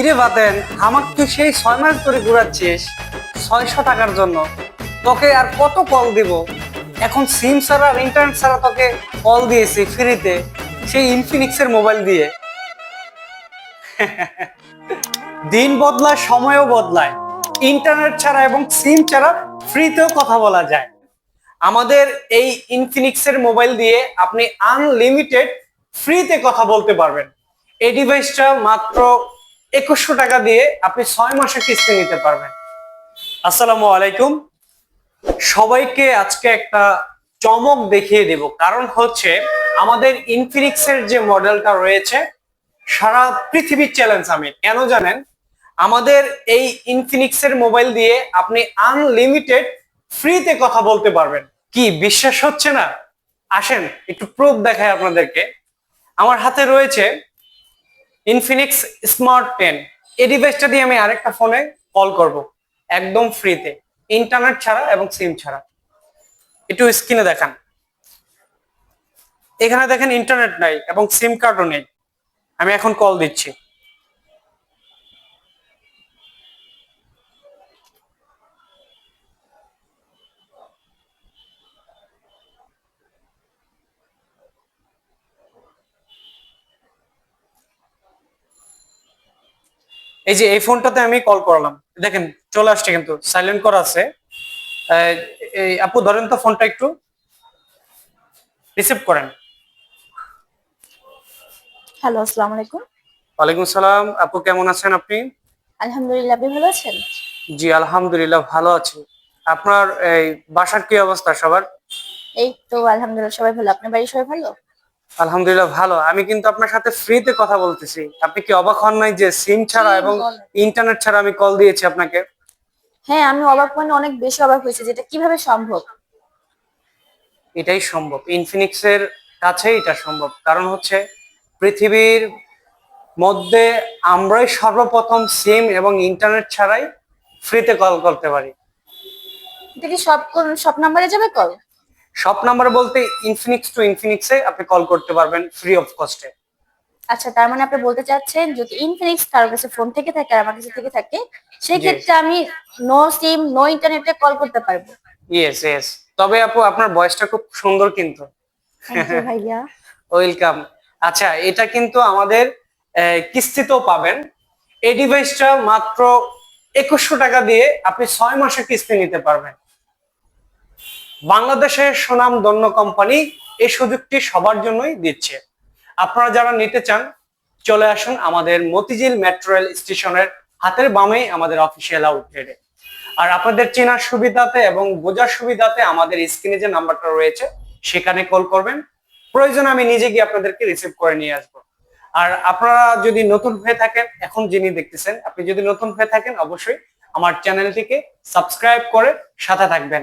কিরে বাতেন আমাকে সেই ছয় মাস ধরে ঘুরাচ্ছিস, ছয়শো টাকার জন্য। তোকে আর কত কল দিব? এখন সিম ছাড়া আর ইন্টারনেট ছাড়া তোকে কল দিয়েছি ফ্রিতে সেই ইনফিনিক্সের মোবাইল দিয়ে। দিন বদলায়, সময়ও বদলায়। ইন্টারনেট ছাড়া এবং সিম ছাড়া ফ্রিতেও কথা বলা যায়। আমাদের এই ইনফিনিক্সের মোবাইল দিয়ে আপনি আনলিমিটেড ফ্রিতে কথা বলতে পারবেন। এই ডিভাইসটা মাত্র একুশশো টাকা দিয়ে আপনি ছয় মাসে কিস্তি নিতে পারবেন। আসসালামু আলাইকুম। সবাইকে আজকে একটা চমক দেখিয়ে দেব। কারণ হচ্ছে আমাদের ইনফিনিক্সের যে মডেলটা রয়েছে, সারা পৃথিবীর চ্যালেঞ্জ আমি। কেন জানেন? আমাদের এই ইনফিনিক্সের মোবাইল দিয়ে আপনি আনলিমিটেড ফ্রিতে কথা বলতে পারবেন। কি, বিশ্বাস হচ্ছে না? আসেন, একটু প্রুফ দেখায় আপনাদেরকে। আমার হাতে রয়েছে ইনফিনিক্স স্মার্ট টেন এই ডিভাইসটা দিয়ে আমি আরেকটা ফোনে কল করব। একদম ফ্রিতে ইন্টারনেট ছাড়া এবং সিম ছাড়া। একটু স্ক্রিনে দেখান। এখানে দেখেন ইন্টারনেট নাই এবং সিম কার্ডও নেই। আমি এখন কল দিচ্ছি। এই যে এই ফোনটাতে আমি কল করলাম। দেখেন চলে আসছে কিন্তু সাইলেন্ট করা আছে। এই আপু ধরেন তো ফোনটা একটু রিসিভ করেন। হ্যালো আসসালামু আলাইকুম। ওয়ালাইকুম সালাম আপু কেমন আছেন আপনি? আলহামদুলিল্লাহ আপনি ভালো আছেন? জি আলহামদুলিল্লাহ ভালো আছি। আপনার এই বাসার কি অবস্থা সবার? এই তো আলহামদুলিল্লাহ সবাই ভালো। আপনার বাড়ির সবাই ভালো? আলহামদুলিল্লাহ ভালো। আমি কিন্তু আপনার সাথে ফ্রিতে কথা বলতেছি। আপনি কি অবাক হন নাই যে সিম ছাড়া এবং ইন্টারনেট ছাড়া আমি কল দিয়েছি আপনাকে? হ্যাঁ আমি অবাক মানে অনেক বেশি অবাক হয়েছে যেটা কীভাবে সম্ভব? এটাই সম্ভব। ইনফিনিক্সের কাছে এটা সম্ভব। কারণ হচ্ছে পৃথিবীর মধ্যে আমরাই সর্বপ্রথম সিম এবং ইন্টারনেট ছাড়াই ফ্রিতে কল করতে পারি। এটা কি সব কোন সব নাম্বারে যাবে কল সব নাম্বার বলতে ইনফিনিক্স টু ইনফিনিক্সে আপনি কল করতে পারবেন ফ্রি অফ কস্টে আচ্ছা তার মানে আপনি বলতে চাচ্ছেন যদি ইনফিনিক্স কারও কাছে ফোন থেকে থাকে আর আমার কাছে থেকে থাকে সেই ক্ষেত্রে আমি নো সিম নো ইন্টারনেটে কল করতে পারব। ইয়েস ইয়েস তবে আপু আপনার ভয়েসটা খুব সুন্দর কিন্তু। ভাইয়া। ওয়েলকাম আচ্ছা এটা কিন্তু আমাদের কিস্তিতেও পাবেন। এই ডিভাইসটা মাত্র একুশশো টাকা দিয়ে আপনি ছয় মাসের কিস্তি নিতে পারবেন। বাংলাদেশের সুনাম দন্য কোম্পানি এই সুযোগটি সবার জন্যই দিচ্ছে। আপনারা যারা নিতে চান, চলে আসুন আমাদের মতিঝিল মেট্রো রেল স্টেশনের হাতের বামেই আমাদের অফিসিয়াল আউটলেটে আর আপনাদের চেনার সুবিধাতে এবং বোঝার সুবিধাতে আমাদের স্ক্রিনে যে নাম্বারটা রয়েছে, সেখানে কল করবেন। প্রয়োজন আমি নিজে গিয়ে আপনাদেরকে রিসিভ করে নিয়ে আসব। আর আপনারা যদি নতুন হয়ে থাকেন, এখন যিনি দেখতেছেন, আপনি যদি নতুন হয়ে থাকেন, অবশ্যই আমার চ্যানেলটিকে সাবস্ক্রাইব করে সাথে থাকবেন।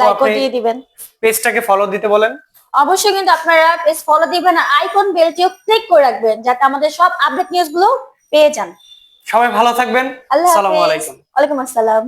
লাইকও দিয়ে দিবেন। পেজটাকে ফলো দিতে বলেন। অবশ্যই কিন্তু আপনারা পেজ ফলো দিবেন আর আইকন বেলটিও ক্লিক করে রাখবেন যাতে আমাদের সব আপডেট নিউজগুলো পেয়ে যান। সবাই ভালো থাকবেন। আল্লাহ আসসালামু আলাইকুম। ওয়ালাইকুম আসসালাম।